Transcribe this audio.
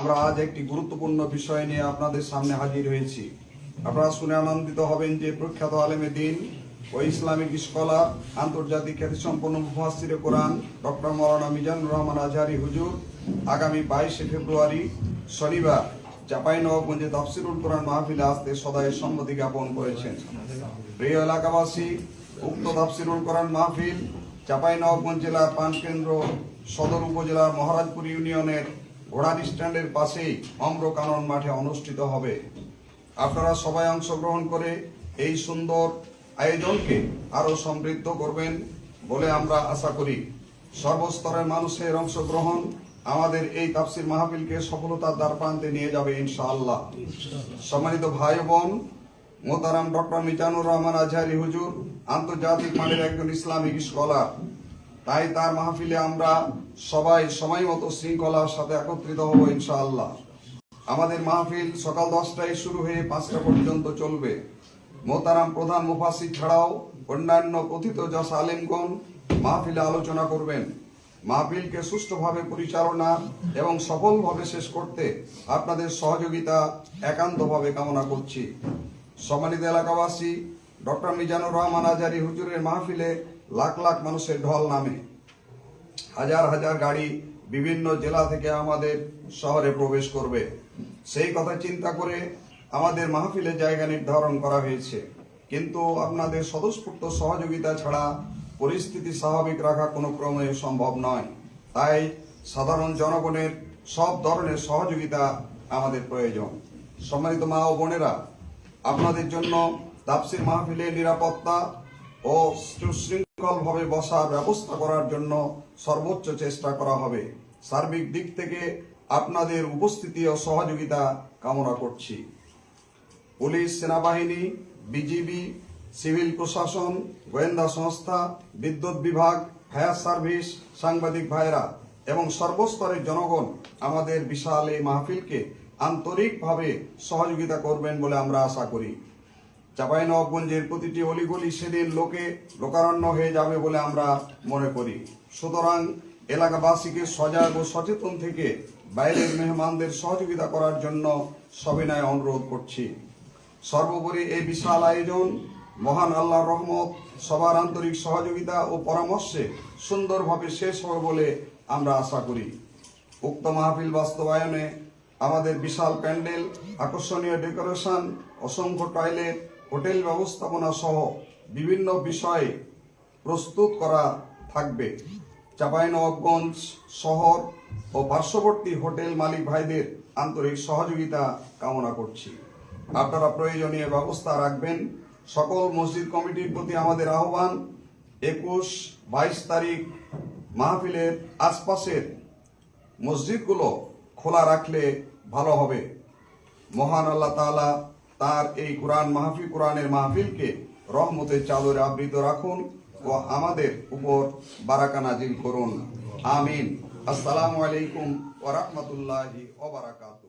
আমরা আজ একটি গুরুত্বপূর্ণ বিষয় নিয়ে আপনাদের সামনে হাজির হয়েছি। আপনারা শুনে আনন্দিত হবেন যে প্রখ্যাত আলেমে দিন ও ইসলামিক স্কলার, আন্তর্জাতিক খ্যাতিসম্পন্ন মুফাসির কোরআন, ডক্টর মৌলানা মিজানুর রহমান আজহারি হুজুর, আগামী বাইশে ফেব্রুয়ারি শনিবার চাপাই নবাবগঞ্জে তাফসিরুল কোরআন মাহফিলে আসতে সদায় সম্মতি জ্ঞাপন করেছেন। প্রিয় এলাকাবাসী, উক্ত তাফসিরুল কোরআন মাহফিল চাপাই নবাবগঞ্জ জেলার পানকেন্দ্র সদর উপজেলার মহারাজপুর ইউনিয়নের ঘোড়ার স্ট্যান্ডের পাশেই অম্রকানন মাঠে অনুষ্ঠিত হবে। আপনারা সবাই অংশগ্রহণ করে এই সুন্দর আয়োজনকে আরও সমৃদ্ধ করবেন বলে আমরা আশা করি। সর্বস্তরের মানুষের অংশগ্রহণ আমাদের এই তাফসির মাহফিলকে সফলতার দ্বার প্রান্তে নিয়ে যাবে ইনশাআল্লাহ। সম্মানিত ভাই বোন মোতারাম ডক্টর মিজানুর রহমান আজহারি হুজুর, আন্তর্জাতিক মানের একজন ইসলামিক স্কলার। তাই তার মাহফিলে আমরা সবাই সময় মতো শৃঙ্খলার সাথে একত্রিত হব ইনশাআল্লাহ। আমাদের মাহফিল সকাল দশটায় শুরু হয়ে পাঁচটা পর্যন্ত চলবে। মোতারাম প্রধান মুফাসির ছাড়াও অন্যান্য কথিত যশ আলেমগণ মাহফিলে আলোচনা করবেন। মাহফিলকে সুষ্ঠুভাবে পরিচালনা এবং সফলভাবে শেষ করতে আপনাদের সহযোগিতা একান্তভাবে কামনা করছি। সম্মানিত এলাকাবাসী, ডক্টর মিজানুর রহমান আজারি হুজুরের মাহফিলে লাখ লাখ মানুষের ঢল নামে। হাজার হাজার গাড়ি বিভিন্ন জেলা থেকে আমাদের শহরে প্রবেশ করবে। সেই কথা চিন্তা করে আমাদের মাহফিলে জায়গা নির্ধারণ করা হয়েছে। কিন্তু আপনাদের স্বতঃস্ফূর্ত সহযোগিতা ছাড়া পরিস্থিতি স্বাভাবিক রাখা কোনো ক্রমে সম্ভব নয়। তাই সাধারণ জনগণের সব ধরনের সহযোগিতা আমাদের প্রয়োজন। সম্মানিত মা ও বোনেরা, আপনাদের জন্য তাপসির মাহফিলের নিরাপত্তা ও সুশৃঙ্খলভাবে বসার ব্যবস্থা করার জন্য সর্বোচ্চ চেষ্টা করা হবে। সার্বিক দিক থেকে আপনাদের উপস্থিতি ও সহযোগিতা কামনা করছি। পুলিশ, সেনাবাহিনী, বিজিবি, সিভিল প্রশাসন, গোয়েন্দা সংস্থা, বিদ্যুৎ বিভাগ, ফায়ার সার্ভিস, সাংবাদিক ভাইরা এবং সর্বস্তরের জনগণ আমাদের বিশাল এই মাহফিলকে আন্তরিকভাবে সহযোগিতা করবেন বলে আমরা আশা করি। চাঁপাইনবাবগঞ্জের প্রতিটি অলিগলি সেদিন লোকে লোকারণ্য হয়ে যাবে বলে আমরা মনে করি। সুতরাং এলাকাবাসীকে সজাগ ও সচেতন থেকে বাইরের মেহমানদের সহযোগিতা করার জন্য সবিনয় অনুরোধ করছি। সর্বোপরি এই বিশাল আয়োজন, মহান আল্লাহর রহমত, সবার আন্তরিক সহযোগিতা ও পরামর্শে সুন্দরভাবে শেষ হবে বলে আমরা আশা করি। উক্ত মাহফিল বাস্তবায়নে আমাদের বিশাল প্যান্ডেল, আকর্ষণীয় ডেকোরেশন, অসংখ্য টয়লেট হোটেল ব্যবস্থাপনা সহ বিভিন্ন বিষয়ে প্রস্তুত করা থাকবে। চাঁপাইনবাবগঞ্জ শহর ও পার্শ্ববর্তী হোটেল মালিক ভাইদের আন্তরিক সহযোগিতা কামনা করছি। আপনারা প্রয়োজনীয় ব্যবস্থা রাখবেন। সকল মসজিদ কমিটির প্রতি আমাদের আহ্বান, একুশ বাইশ তারিখ মাহফিলের আশপাশের মসজিদগুলো খোলা রাখলে ভালো হবে। মহান আল্লাহ তাআলা তার এই কোরআন মাহফিল কোরআনের মাহফিলকে রহমতের চাদরে আবৃত রাখুন ও আমাদের উপর বারাকা নাজিল করুন। আমিন। আসসালামু আলাইকুম ওয়া ওবরাকাত